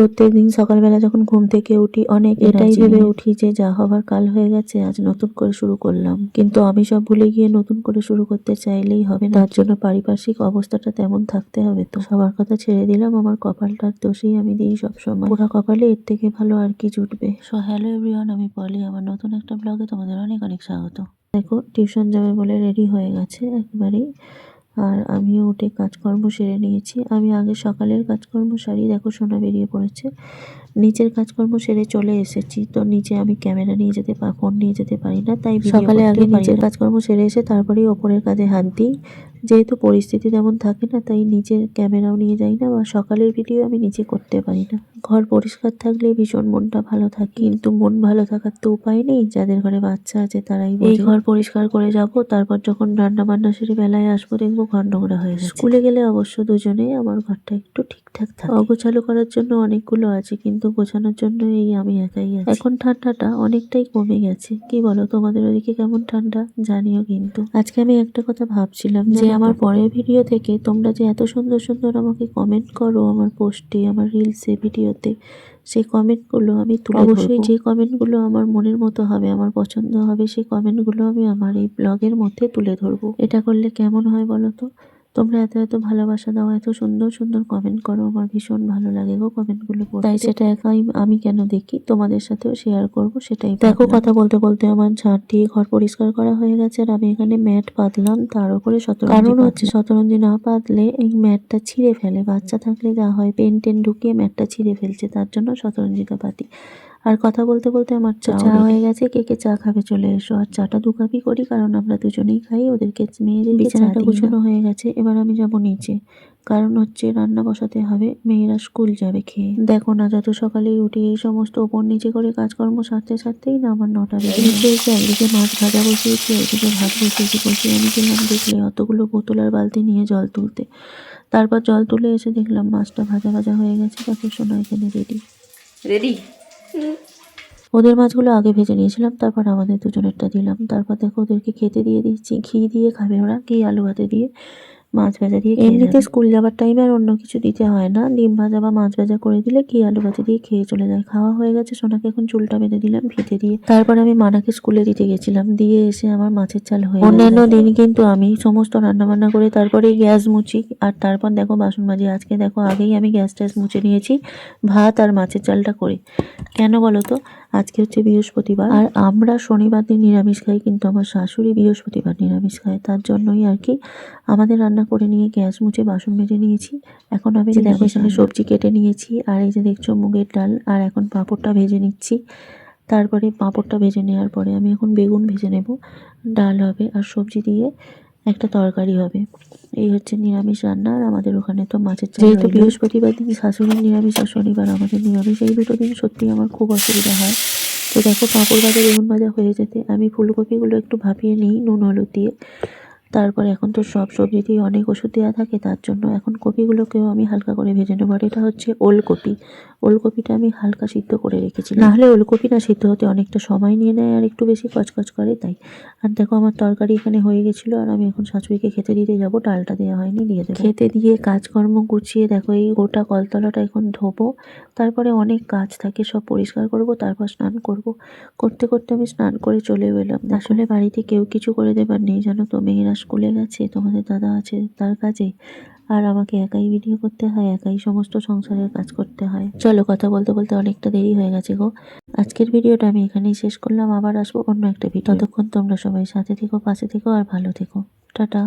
প্রত্যেকদিন সকালবেলা যখন ঘুম থেকে উঠি অনেক এটাই ভেবে উঠি যে যা হবার কাল হয়ে গেছে আজ নতুন করে শুরু করলাম। কিন্তু আমি সব ভুলে গিয়ে নতুন করে শুরু করতে চাইলেই হবে না। তার জন্য পারিপার্শ্বিক অবস্থাটা তেমন থাকতে হবে তো। সবার কথা ছেড়ে দিলাম আমার কপালটার দোষেই আমি দিই সবসময়। পুরা কপালে এর থেকে ভালো আর কি জুটবে? সো হ্যালো এভরিওয়ান আমি পলি আমার নতুন একটা ব্লগে তোমাদের অনেক অনেক স্বাগত। দেখো টিউশন যাবে বলে রেডি হয়ে গেছে একবারেই। আর আমিও উঠে কাজকর্ম সেরে নিয়েছি। আমি আগে সকালের কাজকর্ম সারি দেখো সোনা বেরিয়ে পড়েছে। নিচের কাজকর্ম সেরে চলে এসেছি। তো নিচে আমি ক্যামেরা নিয়ে যেতে ফোন নিয়ে যেতে পারি না তাই সকালে আগে নিচের কাজকর্ম সেরে এসে তারপরেই ওপরের কাজে হাত দিই। যেহেতু পরিস্থিতি তেমন থাকে না তাই নিচের ক্যামেরাও নিয়ে যাই না বা সকালের ভিডিও আমি নিচে করতে পারি না। ঘর পরিষ্কার থাকলে ভীষণ মনটা ভালো থাকে কিন্তু মন ভালো থাকার তো উপায় নেই যাদের ঘরে বাচ্চা আছে তারাই এই ঘর পরিষ্কার করে যাব তারপর যখন রান্না বান্না সেরে বেলায় আসব দেখব ঘর নোংরা হয়ে গেছে। স্কুলে গেলে অবশ্য দুজনে আমার ঘরটা একটু ঠিকঠাক থাকে। অগোছালো করার জন্য অনেকগুলো আছে কিন্তু গোছানোর জন্য এই আমি একাই আছি। এখন ঠান্ডাটা অনেকটাই কমে গেছে। কি বলো তোমাদের ওদিকে কেমন ঠান্ডা? জানিও কিন্তু। আজকে আমি একটা কথা ভাবছিলাম যে আমার পরের ভিডিও থেকে তোমরা যে এত সুন্দর সুন্দর আমাকে কমেন্ট করো আমার পোস্টে আমার রিলসে ভিডিওতে সেই কমেন্টগুলো আমি তুলে অবশ্যই যে কমেন্টগুলো আমার মনের মতো হবে আমার পছন্দ হবে সেই কমেন্টগুলো আমি আমার এই ব্লগের মধ্যে তুলে ধরবো। এটা করলে কেমন হয় বলো তো? তোমরা এত এত ভালোবাসা দাও এত সুন্দর সুন্দর কমেন্ট করো আমার ভীষণ ভালো লাগে গো কমেন্টগুলো তাই সেটা একাই আমি কেন দেখি? তোমাদের সাথেও শেয়ার করব সেটাই দেখো কথা বলতে বলতে আমার ঝাঁট দিয়ে ঘর পরিষ্কার করা হয়ে গেছে আর আমি এখানে ম্যাট পাতলাম তার উপরে কারণ হচ্ছে শতরঞ্জি না পাতলে এই ম্যাটটা ছিঁড়ে ফেলে বাচ্চা থাকলে যা হয় পেন টেন ঢুকিয়ে ম্যাটটা ছিঁড়ে ফেলছে তার জন্য শতরঞ্জিটা পাতি আর কথা বলতে বলতে আমার চা হয়ে গেছে। কে কে চা খাবে চলে এসো। আর চাটা দু কাপই করি কারণ আমরা দুজনেই খাই ওদেরকে মেয়েদের বিছানাটা গুছানো হয়ে গেছে এবার আমি যাব নিচে। কারণ হচ্ছে রান্না বসাতে হবে মেয়েরা স্কুল যাবে খেয়ে। দেখো না যত সকালেই উঠি এই সমস্ত ওপর নিচে করে কাজকর্ম সারতে সারতেই না আমার নটা বেজে এসে একদিকে মাছ ভাজা বসিয়েছি একদিকে ভাত বসিয়েছি বসিয়ে আমি গেলাম দেখলে অতগুলো বোতল আর বালতি নিয়ে জল তুলতে। তারপর জল তুলে এসে দেখলাম মাছটা ভাজা ভাজা হয়ে গেছে। দেখো শোনা এখানে রেডি রেডি ওদের মাছগুলো আগে ভেজে নিয়েছিলাম, তারপর আমাদের দুজনেরটা দিলাম। তারপর দেখো ওদেরকে খেতে দিয়ে দিচ্ছি, ঘি দিয়ে, খাবে ওরা, ঘি, আলু ভাতে দিয়ে। মাছ ভাজা দিয়ে এমনিতে স্কুল যাওয়ার টাইমে আর অন্য কিছু দিতে হয় না। ডিম ভাজা বা মাছ ভাজা করে দিলে ঘি আলু ভাজা দিয়ে খেয়ে চলে যায়। খাওয়া হয়ে গেছে সোনাকে এখন চুলটা বেঁধে দিলাম ফিতে দিয়ে। তারপর আমি মানাকে স্কুলে দিতে গেছিলাম। দিয়ে এসে আমার মাছের চাল হয়ে অন্যান্য দিন কিন্তু আমি সমস্ত রান্না বান্না করে তারপরে গ্যাস মুছি। আর তারপর দেখো বাসন মাজি। আজকে দেখো আগেই আমি গ্যাস ট্যাস মুছে নিয়েছি ভাত আর মাছের চালটা করে। কেন বলো তো? আজকে হচ্ছে বৃহস্পতিবার। আর আমরা শনিবার দিন নিরামিষ খাই কিন্তু আমার শাশুড়ি বৃহস্পতিবার নিরামিষ খায়। তার জন্যই আর কি আমাদের রান্না করে নিয়ে গ্যাস মুছে বাসন মেজে নিয়েছি। এখন আমি যে দেখো এখানে সবজি কেটে নিয়েছি আর এই যে দেখছ মুগের ডাল আর এখন পাঁপড়টা ভেজে নিচ্ছি। তারপরে পাঁপড়টা ভেজে নেওয়ার পরে আমি এখন বেগুন ভেজে নেব। ডাল হবে আর সবজি দিয়ে একটা তরকারি হবে। এই হচ্ছে নিরামিষ রান্না আর আমাদের ওখানে তো মাছের যেহেতু বৃহস্পতিবার দিন শাশুড়ির নিরামিষ আর শনিবার আমাদের নিরামিষ এই দুটো দিন সত্যি আমার খুব অসুবিধা হয়। তো দেখো পাঁপড় ভাজা বেগুন ভাজা হয়ে যেতে আমি ফুলকপিগুলো একটু ভাপিয়ে নিই নুন হলুদ দিয়ে। তারপরে এখন তো সব সবজিতেই অনেক ওষুধ দেওয়া থাকে তার জন্য এখন কপিগুলোকেও আমি হালকা করে ভেজে নেব। আর এটা হচ্ছে ওলকপি। ওলকপিটা আমি হালকা সিদ্ধ করে রেখেছি নাহলে ওলকপি না সিদ্ধ হতে অনেকটা সময় নিয়ে নেয় আর একটু বেশি কচকচ করে তাই। আর দেখো আমার তরকারি এখানে হয়ে গেছিল আর আমি এখন শাশুড়িকে খেতে দিতে যাব ডালটা দেওয়া হয়নি দিয়ে দেবো। খেতে দিয়ে কাজকর্ম গুছিয়ে দেখো এই গোটা কলতলাটা এখন ধোবো তারপরে অনেক কাজ থাকে সব পরিষ্কার করব তারপর স্নান করব। করতে করতে আমি স্নান করে চলেও এলাম। আসলে বাড়িতে কেউ কিছু করে দেবার নেই জানো তো মেয়েরা স্কুলে গেছে তোমাদের দাদা আছে তার কাজে। আর আমাকে একাই ভিডিও করতে হয় একাই সমস্ত সংসারের কাজ করতে হয়। চলো কথা বলতে বলতে অনেকটা দেরি হয়ে গেছে গো। আজকের ভিডিওটা আমি এখানেই শেষ করলাম। আবার আসব অন্য একটা ভিডিও ততক্ষণ তোমরা সবাই সাথে থেকো পাশে থেকো আর ভালো থেকো। টাটা।